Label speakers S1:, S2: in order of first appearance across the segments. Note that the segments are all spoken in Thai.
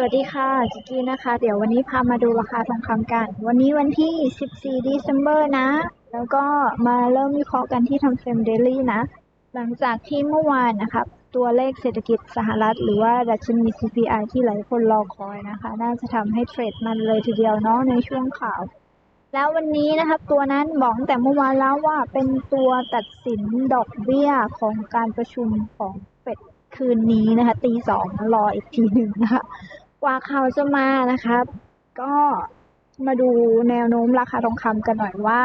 S1: สวัสดีค่ะจิกกี้นะคะ เดี๋ยววันนี้พามาดูราคาทองคำกัน วันนี้วันที่ 14 December นะ แล้วก็มาเริ่มวิเคราะห์กันที่ทำเฟรมเดลี่นะ หลังจากที่เมื่อวานนะครับ ตัวเลขเศรษฐกิจสหรัฐ หรือว่าดัชนี CPI ที่หลายคนรอคอยนะคะ น่าจะทำให้เทรดมันเลยทีเดียวเนาะในช่วงข่าว แล้ววันนี้นะครับตัวนั้นบอกแต่เมื่อวานแล้วว่าเป็นตัวตัดสินดอกเบี้ยของการประชุมของเฟดคืนนี้นะคะตีสองรออีกทีหนึ่งนะคะ กว่าเขาจะมานะครับ ก็มาดูแนวโน้มราคาทองคำกันหน่อยว่า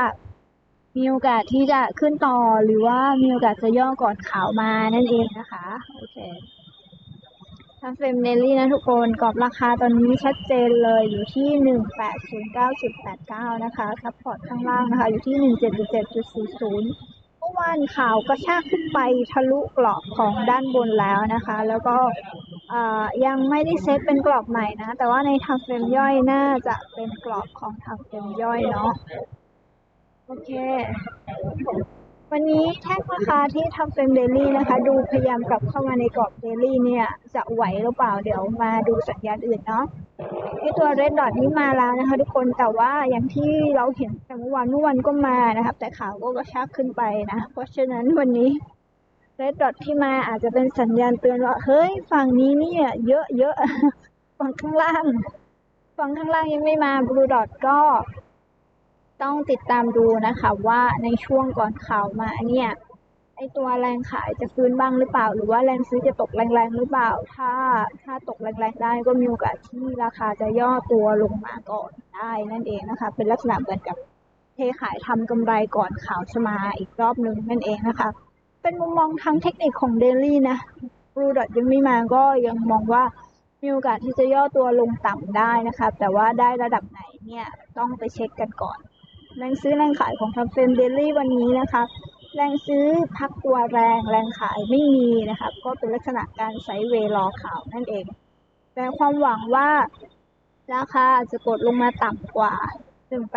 S1: มีโอกาสที่จะขึ้นต่อหรือว่ามีโอกาสจะย่อก่อนขาวมานั่นเองนะคะ โอเคถ้งเฟรมเนลี่นะทุกคนกรอบราคาตอนนี้ชัดเจนเลยอยู่ที่หนึ่งแปดศูนย์เก้าจุดแปดเก้านะคะซับพอร์ตข้างล่างนะคะ อยู่ที่หนึ่งเจ็ดจุดเจ็ดจุดศูนย์ มื่อวานข่าวกระชากขึ้นไปทะลุกรอบของด้านบนแล้วนะคะ แล้วก็ยังไม่ได้เซตเป็นกรอบใหม่นะ แต่ว่าในทำเฟรมย่อยน่าจะเป็นกรอบของทำเฟรมย่อยเนาะโอเค วันนี้แท่งราคาที่ทำเฟรมเดลี่นะคะ ดูพยายามกลับเข้ามาในกรอบเดลี่เนี่ย จะไหวหรือเปล่าเดี๋ยวมาดูสัญญาณอื่นเนาะไอตัวเรดดอทนี้มาแล้วนะคะ ทุกคนแต่ว่าอย่างที่เราเห็นแต่เมื่อวานเมื่อวันก็มานะครับ แต่ข่าวก็กระชากขึ้นไปนะ เพราะฉะนั้นวันนี้เรดดอทที่มาอาจจะเป็นสัญญาณเตือนว่า เฮ้ยฝั่งนี้เนี่ยเยอะเยอะฝั่งข้างล่าง ฝั่งข้างล่างยังไม่มาบลูดอทก็ ต้องติดตามดูนะคะว่าในช่วงก่อนข่าวมาเนี่ยไอตัวแรงขายจะฟื้นบ้างหรือเปล่า หรือว่าแรงซื้อจะตกแรงๆหรือเปล่า ถ้าถ้าตกแรงๆได้ก็มีโอกาสที่ราคาจะย่อตัวลงมาก่อนได้นั่นเองนะคะ เป็นลักษณะเหมือนกับเทขายทำกำไรก่อนข่าวจะมาอีกรอบหนึ่งนั่นเองนะคะ เป็นมุมมองทางเทคนิคของเดลี่นะรูดอทยังไม่มาก็ยังมองว่ามีโอกาสที่จะย่อตัวลงต่ำได้นะคะ แต่ว่าได้ระดับไหนเนี่ยต้องไปเช็คกันก่อน แรงซื้อแรงขายของทัมเฟนเดลี่วันนี้นะคะแรงซื้อพักตัวแรงแรงขายไม่มีนะคะก็เป็นลักษณะการไซด์เวย์รอข่าวนั่นเอง แต่ความหวังว่าราคาจะกดลงมาต่ำกว่า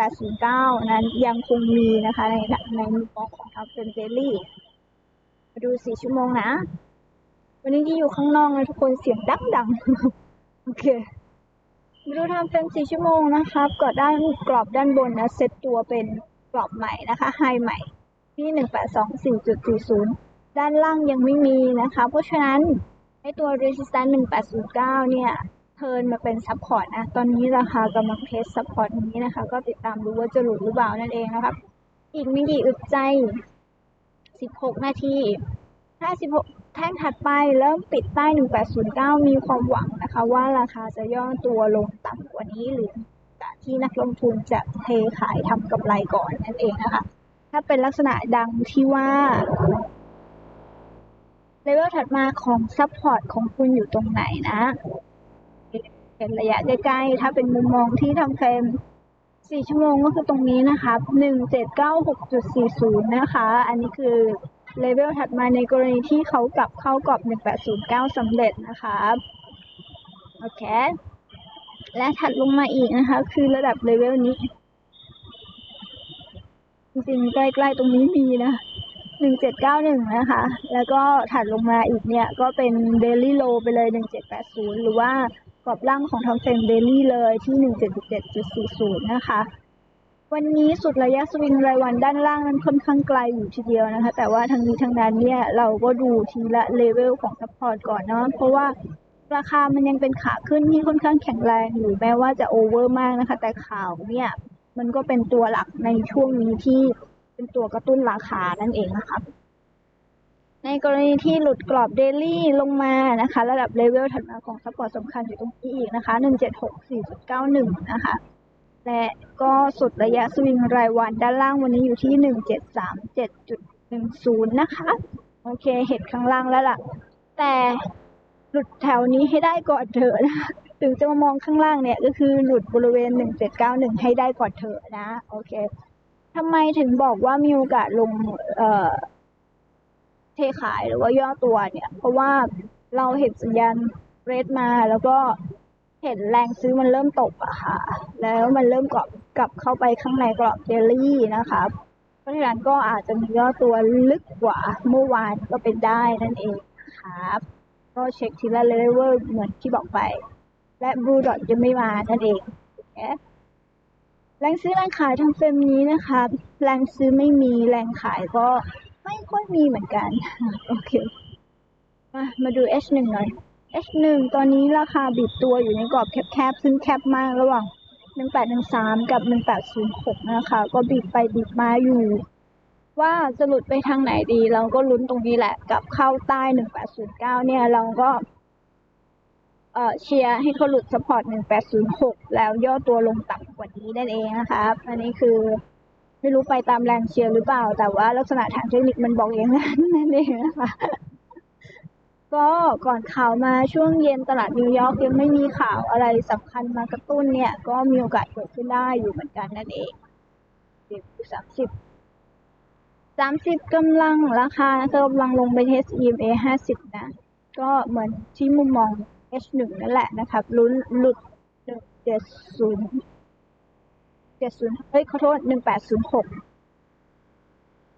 S1: 1809 นั้นยังคงมีนะคะ ในในมุมมองของทัมเฟนเดลี่มาดูสี่ชั่วโมงนะ วันนี้ที่อยู่ข้างนอกนะทุกคนเสียงดังดังโอเค มาดูทำเป็นสี่ชั่วโมงนะครับ กดด้านกรอบด้านบนนะ เซตตัวเป็นกรอบใหม่นะคะไฮใหม่ที่หนึ่งแปดสองสี่จุดสี่ศูนย์ด้านล่างยังไม่มีนะคะ เพราะฉะนั้นให้ตัว resistance หนึ่งแปดศูนย์เก้าเนี่ยเทินมาเป็นซับพอร์ตนะ ตอนนี้ราคากำลังเทสซับพอร์ตนี้นะคะ ก็ติดตามดูว่าจะหลุดหรือเปล่านั่นเองนะครับ อีกไม่กี่อึดใจสิบหกนาทีถ้าสิบหก แท่งถัดไปเริ่มปิดใต้ 1809 มีความหวังนะคะ ว่าราคาจะย่อตัวลงต่ำกว่านี้หรือที่นักลงทุนจะเทขายทำกำไรก่อนนั่นเองนะคะ ถ้าเป็นลักษณะดังที่ว่าเลเวลถัดมาของซัพพอร์ตของคุณอยู่ตรงไหนนะเห็นระยะใกล้ๆ ถ้าเป็นมุมมองที่ทำเฟรม4 ชั่วโมงก็คือตรงนี้นะคะ 1796.40 นะคะ อันนี้คือ เลเวลถัดมาในกรณีที่เขากลับเข้ากรอบ 1809สำเร็จนะคะโอเค และถัดลงมาอีกนะคะ คือระดับเลเวลนี้ จริงๆ ใกล้ๆ ตรงนี้มีนะ1791นะคะ แล้วก็ถัดลงมาอีกเนี่ย ก็เป็นเดลี่โลไปเลย1780หรือว่ากรอบล่างของทางเฟรมเดลี่เลยที่177.40นะคะ วันนี้สุดระยะสวิงรายวันด้านล่างนั้นค่อนข้างไกลอยู่ทีเดียวนะคะ แต่ว่าทางนี้ทางนั้นเนี่ยเราก็ดูทีละเลเวลของซัพพอร์ตก่อนเนาะเพราะว่าราคามันยังเป็นขาขึ้นที่ค่อนข้างแข็งแรงอยู่แม้ว่าจะโอเวอร์มากนะคะ แต่ข่าวเนี่ยมันก็เป็นตัวหลักในช่วงนี้ที่เป็นตัวกระตุ้นราคานั่นเองนะคะในกรณีที่หลุดกรอบเดลี่ลงมานะคะ ระดับเลเวลถัดมาของซัพพอร์ตสำคัญอยู่ตรงนี้อีกนะคะ 176.4.91 นะคะ และก็สุดระยะสวิงรายวันด้านล่างวันนี้อยู่ที่หนึ่งเจ็ดสามเจ็ดจุดหนึ่งศูนย์นะคะ โอเค เห็นข้างล่างแล้วล่ะ แต่หลุดแถวนี้ให้ได้ก่อนเถอะนะ ถึงจะมามองข้างล่างเนี่ยก็คือหลุดบริเวณหนึ่งเจ็ดเก้าหนึ่งให้ได้ก่อนเถอะนะ โอเคทำไมถึงบอกว่ามีโอกาสลงเอ่อเทขายหรือว่าย่อตัวเนี่ย เพราะว่าเราเห็นสัญญาณเรทมาแล้วก็ เห็นแรงซื้อมันเริ่มตกอะค่ะ แล้วมันเริ่มกลับกลับเข้าไปข้างในกรอบเดลี่นะคะเพราะฉะนั้นก็อาจจะมีย่อตัวลึกกว่าเมื่อวานก็เป็นได้นั่นเองครับ ก็เช็คทีละเลเวลเหมือนที่บอกไป และบลูดอทยังไม่มานั่นเองแรงซื้อแรงขายทางเฟรมนี้นะคะแรงซื้อไม่มีแรงขายก็ไม่ค่อยมีเหมือนกัน โอเค มามาดู H1 หน่อย H1 ตอนนี้ราคาบิดตัวอยู่ในกรอบแคบๆ ซึ่งแคบมากระหว่าง 1813 กับ 1806 นะคะ ก็บิดไปบิดมาอยู่ ว่าจะหลุดไปทางไหนดี เราก็ลุ้นตรงนี้แหละ กับเข้าใต้ 1809 เนี่ย เราก็เอ่อเชียร์ให้เขาหลุดสปอร์ต 1806 แล้วย่อตัวลงต่ำกว่านี้นั่นเองนะคะอันนี้คือไม่รู้ไปตามแรงเชียร์หรือเปล่า แต่ว่าลักษณะทางเทคนิคมันบอกอย่างนั้นนั่นเองนะคะ ก็ก่อนข่าวมาช่วงเย็นตลาดนิวยอร์กยังไม่มีข่าวอะไรสำคัญมากระตุ้นเนี่ย ก็มีโอกาสเกิดขึ้นได้อยู่เหมือนกันนั่นเองสามสิบสามสิบกำลังราคานะคะกำลังลงไปเทส EMA ห้าสิบนะ ก็เหมือนที่มุมมอง H1 นั่นแหละนะครับ ลุ้นหลุดหนึ่งเจ็ดศูนย์เจ็ดศูนย์เฮ้ยขอโทษหนึ่งแปดศูนย์หก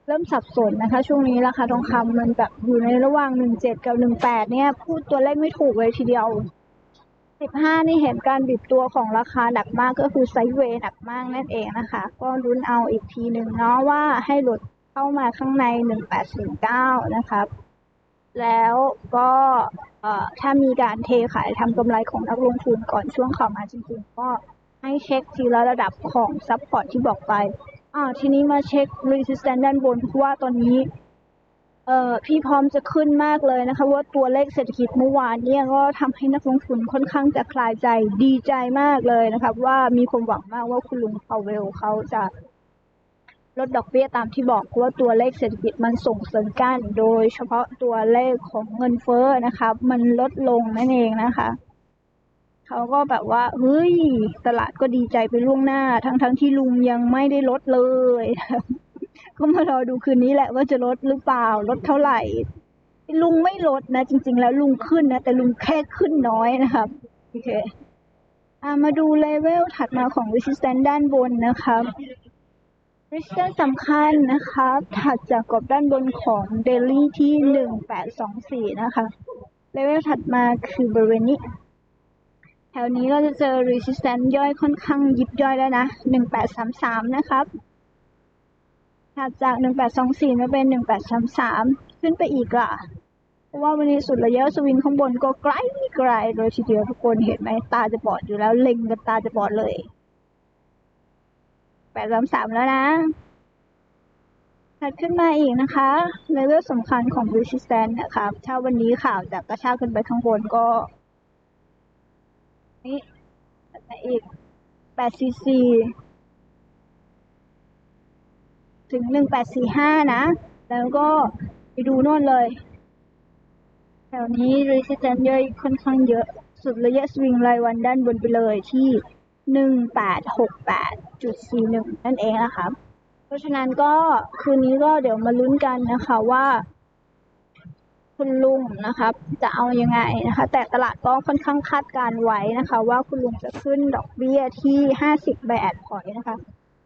S1: เริ่มสับสนนะคะ ช่วงนี้ราคาทองคำมันแบบอยู่ในระหว่างหนึ่งเจ็ดกับหนึ่งแปดเนี่ย พูดตัวเลขไม่ถูกเลยทีเดียวสิบห้านี่เห็นการบิดตัวของราคาหนักมากก็คือไซด์เวย์หนักมากนั่นเองนะคะ ก็รุ้นเอาอีกทีหนึ่งเนาะว่าให้หลุดเข้ามาข้างในหนึ่งแปดศูนย์เก้านะครับ แล้วก็ถ้ามีการเทขายทำกำไรของนักลงทุนก่อนช่วงข่าวมาจริงๆก็ให้เช็คทีละระดับของซับพอร์ตที่บอกไป อ่า ทีนี้มาเช็ค resistance ด้านบนเพราะว่าตอนนี้ เอ่อ พี่พร้อมจะขึ้นมากเลยนะคะ ว่าตัวเลขเศรษฐกิจเมื่อวานเนี่ยก็ทำให้นักลงทุนค่อนข้างจะคลายใจดีใจมากเลยนะครับว่ามีความหวังมากว่าคุณลุงพาวเวลเขาจะลดดอกเบี้ยตามที่บอกเพราะว่าตัวเลขเศรษฐกิจมันส่งเสริมกัน โดยเฉพาะตัวเลขของเงินเฟ้อนะคะ มันลดลงนั่นเองนะคะ เขาก็แบบว่า เฮ้ย ตลาดก็ดีใจไปล่วงหน้า ทั้งๆทที่ลุงยังไม่ได้ลดเลย ก็มารอดูคืนนี้แหละว่าจะลดหรือเปล่า ลดเท่าไหร่ ลุงไม่ลดนะ จริง ๆ แล้วลุงขึ้นนะ แต่ลุงแค่ขึ้นน้อยนะครับ โอเคอามาดูเลเวลถัดมาของ resistance ด้านบนนะครับ resistance สำคัญนะคะถัดจากกรอบด้านบนของ daily ที่หนึ่งแปดสองสี่นะคะ เลเวลถัดมาคือบริเวณนี้ แถวนี้เราจะเจอ resistance ย่อยค่อนข้างยิบย่อยแล้วนะหนึ่งแปดสามสามนะครับถัดจากหนึ่งแปดสองสี่มาเป็นหนึ่งแปดสามสามขึ้นไปอีกอะ เพราะว่าวันนี้สุดระยะสวิงข้างบนก็ไกลไกลโดยทีเดียวทุกคนเห็นไหมตาจะบอดอยู่แล้วเล็งกันตาจะบอดเลยแปดสามสามแล้วนะถัดขึ้นมาอีกนะคะเลเวลสำคัญของ resistance นะครับ ถ้าวันนี้ข่าวจะกระชากขึ้นไปข้างบนก็ นี่ถัดมาอีก8 cc ถึง 1845 นะ แล้วก็ไปดูโน่นเลย แถวนี้ resistance ย่อยค่อนข้างเยอะ สุดระยะสวิงรายวันด้านบนไปเลยที่ 1868.41 นั่นเองนะคะเพราะฉะนั้นก็คืนนี้ก็เดี๋ยวมาลุ้นกันนะคะว่า คุณลุงนะครับจะเอายังไงนะคะ แต่ตลาดก็ค่อนข้างคาดการไว้นะคะ ว่าคุณลุงจะขึ้นดอกเบี้ยที่ 50แบาทพอยต์นะคะ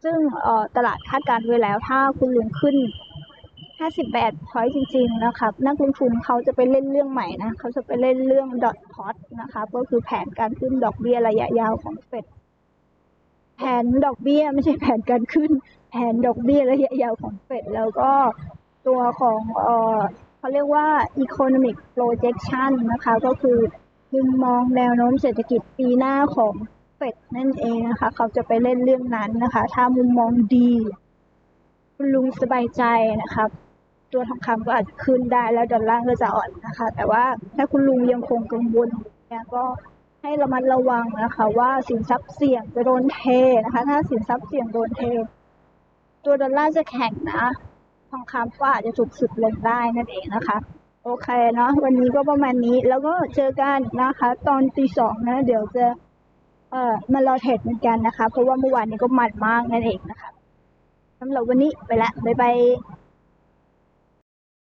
S1: ซึ่งเอ่อตลาดคาดการไว้แล้วถ้าคุณลุงขึ้น 50แบาทพอยต์จริง ๆ นะครับ นักลงทุนเขาจะไปเล่นเรื่องใหม่นะเขาจะไปเล่นเรื่องดอทพอตนะคะก็คือแผนการขึ้นดอกเบี้ยระยะยาวของเฟดแผนดอกเบี้ยไม่ใช่แผนการขึ้น แผนดอกเบี้ยระยะยาวของเฟดแล้วก็ตัวของเอ่อ เขาเรียกว่า economic projection นะคะ ก็คือมุมมองแนวโน้มเศรษฐกิจปีหน้าของเฟดนั่นเองนะคะ เขาจะไปเล่นเรื่องนั้นนะคะ ถ้ามุมมองดีคุณลุงสบายใจนะครับ ตัวทองคำก็อาจจะขึ้นได้แล้วดอลลาร์ก็จะอ่อนนะคะ แต่ว่าถ้าคุณลุงยังคงกังวลเนี่ยก็ให้ระมัดระวังนะคะ ว่าสินทรัพย์เสี่ยงจะโดนเทนะคะ ถ้าสินทรัพย์เสี่ยงโดนเท ตัวดอลลาร์จะแข็งนะ ทองคำก็อาจจะถูกสุดลงได้นั่นเองนะคะ โอเคเนาะวันนี้ก็ประมาณนี้แล้วก็เจอกันนะคะ ตอนตีสองนะเดี๋ยวจะเอ่อมารอเทรดเหมือนกันนะคะ เพราะว่าเมื่อวานนี้ก็มันมากนั่นเองนะคะสำหรับวันนี้ไปละบ๊ายบาย